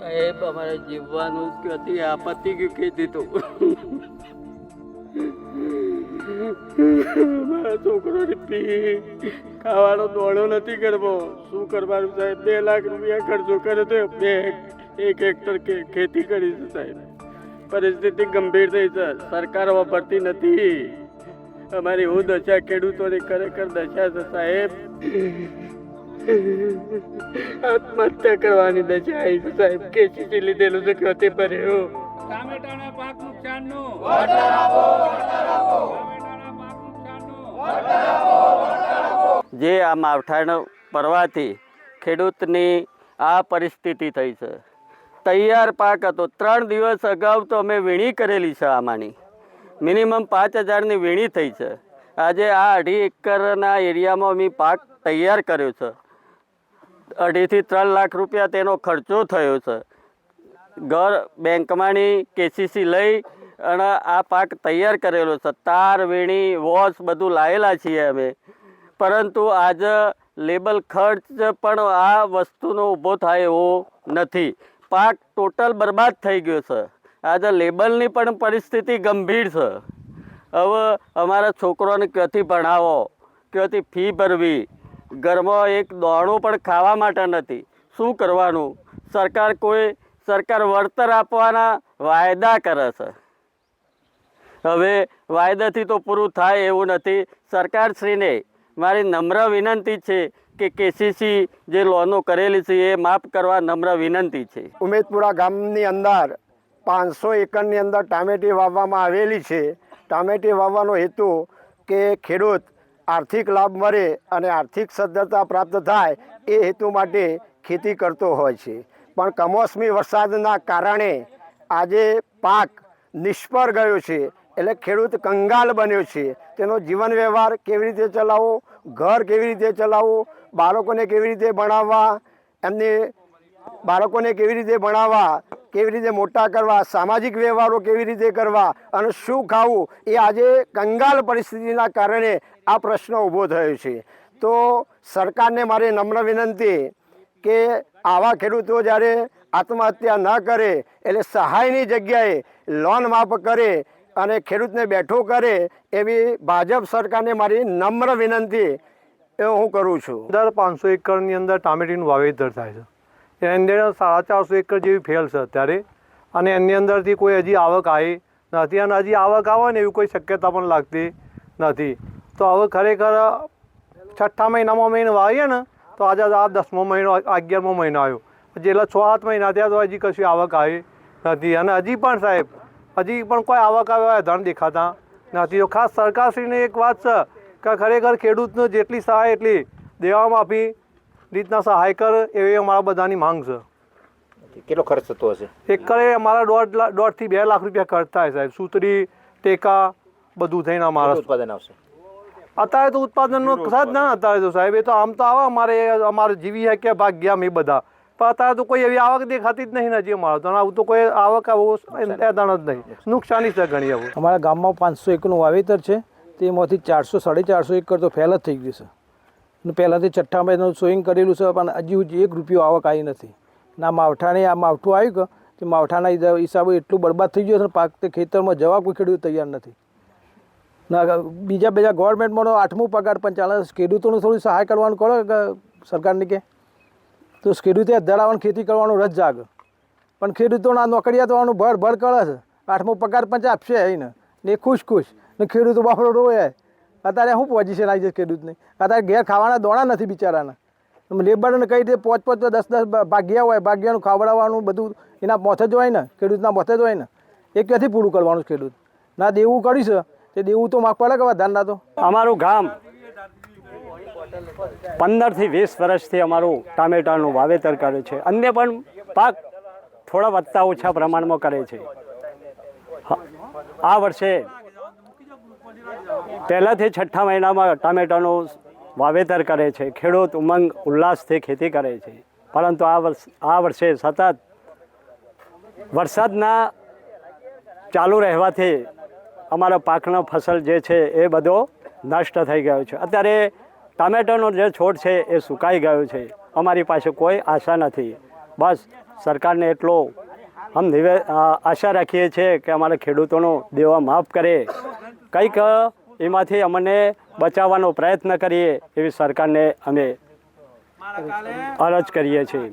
સાહેબ, અમારે જીવવાનું ક્યાંથી આપત્તિ ગયું કહી દીધું. મારા પી ખાવાનો દોડો નથી કરવો શું કરવાનું સાહેબ? બે લાખ રૂપિયા ખર્ચો કર્યો તો બે એક હેક્ટર ખેતી કરી છે સાહેબ. પરિસ્થિતિ ગંભીર થઈ છે. સરકાર વાપરતી નથી. અમારી હું દશા ખેડૂતોની ખરેખર દશા છે સાહેબ. આત્મહત્યા કરવાની દશા આવી છે સાહેબ. કેસીસી લીધેલું છે ક્યાંથી ભર્યો ટામેટાના પાક નુકસાનનું ટામેટાના પાક નુકસાનનું. જે આ માવઠાણ પરવાથી ખેડૂતની આ પરિસ્થિતિ થઈ છે. તૈયાર પાક હતો. ત્રણ દિવસ અગાઉ તો અમે વીણી કરેલી છે આમાંની. મિનિમમ પાંચ હજારની વીણી થઈ છે. આજે આ અઢી એકરના એરિયામાં અમે પાક તૈયાર કર્યો છે. અઢીથી ત્રણ લાખ રૂપિયા તેનો ખર્ચો થયો છે. ઘર બેંકમાંની કેસીસી લઈ અને આ પાક તૈયાર કરેલો છે. તાર, વીણી વોશ બધું લાવેલા છીએ અમે. પરંતુ આજ લેબલ ખર્ચ પણ આ વસ્તુનો ઊભો થાય એવો નથી. પાક ટોટલ બરબાદ થઈ ગયો છે. આજે લેબલની પણ પરિસ્થિતિ ગંભીર છે. હવે અમારા છોકરોને ક્યાંથી ભણાવો? ક્યાંથી ફી ભરવી? ઘરમાં એક દોણું પણ ખાવા માટે નથી. શું કરવાનું? સરકાર કોઈ, સરકાર વળતર આપવાના વાયદા કરે છે. હવે વાયદાથી તો પૂરું થાય એવું નથી. સરકારશ્રીને મારી નમ્ર વિનંતી છે કે કેસીસી જે લોનો કરેલી છે એ માફ કરવા નમ્ર વિનંતી છે. ઉમેદપુરા ગામની અંદર પાંચસો એકરની અંદર ટામેટી વાવવામાં આવેલી છે. ટામેટી વાવવાનો હેતુ કે ખેડૂત આર્થિક લાભ મળે અને આર્થિક સદ્ધરતા પ્રાપ્ત થાય એ હેતુ માટે ખેતી કરતો હોય છે. પણ કમોસમી વરસાદના કારણે આજે પાક નિષ્ફળ ગયો છે એટલે ખેડૂત કંગાલ બન્યો છે. તેનો જીવન વ્યવહાર કેવી રીતે ચલાવવો, ઘર કેવી રીતે ચલાવવું, બાળકોને કેવી રીતે ભણાવવા, એમની બાળકોને કેવી રીતે ભણાવવા, કેવી રીતે મોટા કરવા, સામાજિક વ્યવહારો કેવી રીતે કરવા અને શું ખાવું, એ આજે કંગાલ પરિસ્થિતિના કારણે આ પ્રશ્ન ઊભો થયો છે. તો સરકારને મારી નમ્ર વિનંતી કે આવા ખેડૂતો જ્યારે આત્મહત્યા ન કરે, એટલે સહાયની જગ્યાએ લોન માફ કરે અને ખેડૂતને બેઠો કરે, એવી ભાજપ સરકારને મારી નમ્ર વિનંતી એ હું કરું છું. દર પાંચસો એકરની અંદર ટામેટીનું વાવેતર થાય છે. એની અંદર સાડા ચારસો એકર જેવી ફેલ છે અત્યારે. અને એની અંદરથી કોઈ હજી આવક આવી નથી. અને હજી આવક આવે ને એવી કોઈ શક્યતા પણ લાગતી નથી. તો હવે ખરેખર છઠ્ઠા મહિનામાં મહિનો વાવીએ ને, તો આજે આ દસમો મહિનો, અગિયારમો મહિનો આવ્યો. જેટલા છ સાત મહિના થયા તો હજી કશું આવક આવી નથી. અને હજી પણ સાહેબ, હજી પણ કોઈ આવક આવ્યા ધન દેખાતા નથી. તો ખાસ સરકારશ્રીને એક વાત છે કે ખરેખર ખેડૂતને જેટલી સહાય એટલી દેવામાં આપી રીતના સહાય કરે એવી અમારા બધાની માંગ છે. કેટલો ખર્ચ થતો હશે? એકરે અમારા દોઢ લાખ દોઢથી બે લાખ રૂપિયા ખર્ચ થાય સાહેબ. સૂતરી ટેકા બધું થઈને અમારા ઉત્પાદન આવશે? અત્યારે તો ઉત્પાદનનો સાથ ના અત્યારે તો સાહેબ એ તો આમ તો આવે અમારે અમારે જીવી હે કે ભાગ્યા મેં બધા. પણ અત્યારે તો કોઈ એવી આવક દેખાતી જ નહીં હજી અમારો તો. આવું તો કોઈ આવક આવું એદાણ જ નહીં. નુકસાની છે ઘણી આવું. અમારા ગામમાં પાંચસો એકનું વાવેતર છે. તેમાંથી ચારસો સાડી ચારસો એકર તો ફેલ જ થઈ ગયું છે. પહેલાંથી છઠ્ઠા મહિનાનું સોઈંગ કરેલું છે, પણ હજી સુધી એક રૂપિયો આવક આવી નથી. ના માવઠાને આ માવઠું આવ્યું કે તે માવઠાના હિસાબે- એટલું બરબાદ થઈ ગયું છે, પાક તે ખેતરમાં જવા કોઈ ખેડૂત તૈયાર નથી. ના બીજા બીજા ગવર્મેન્ટમાં આઠમું પગાર પણ ચાલે ખેડૂતોને થોડી સહાય કરવાનું કરો કે સરકારની કે? તો ખેડૂતે ધરાવવાનું ખેતી કરવાનું રજ જાગ. પણ ખેડૂતોના નોકરિયાત વાળાનું ભર ભર કરે છે. આઠમો પગાર પંચ આપશે એને ને ખુશ ખુશ. ને ખેડૂતો બાપડો રોવે. અત્યારે શું પોઝિશન આવી છે ખેડૂતને? અત્યારે ઘેર ખાવાના દોણા નથી બિચારાના. લેબરને કઈ રીતે પોચ પોચ દસ દસ ભાગ્યા હોય, ભાગ્યાનું ખાવડાવવાનું બધું એના મોથે જ હોય ને, ખેડૂતના મોથે જ હોય ને, એ ક્યાંથી પૂરું કરવાનું છે ખેડૂત? ના દેવું કરીશ તે દેવું તો માગ પડે કે વધારે ના તો. અમારું ગામ પંદરથી વીસ વર્ષથી અમારું ટામેટાનું વાવેતર કરે છે. અન્ય પણ પાક થોડા વધતા ઓછા પ્રમાણમાં કરે છે. આ વર્ષે પહેલાંથી છઠ્ઠા મહિનામાં ટામેટાનું વાવેતર કરે છે, ખેડૂત ઉમંગ, ઉલ્લાસથી ખેતી કરે છે. પરંતુ આ વર્ષ, આ વર્ષે સતત વરસાદના ચાલુ રહેવાથી અમારા પાકનો ફસલ જે છે એ બધો નષ્ટ થઈ ગયો છે. અત્યારે ટામેટાનો જે છોડ છે એ સુકાઈ ગયો છે. અમારી પાસે કોઈ આશા નથી. બસ સરકારને એટલો આમ આશા રાખીએ છીએ કે અમારા ખેડૂતોનો દેવા માફ કરે. કંઈક એમાંથી અમને બચાવવાનો પ્રયત્ન કરીએ એવી સરકારને અમે અરજ કરીએ છીએ.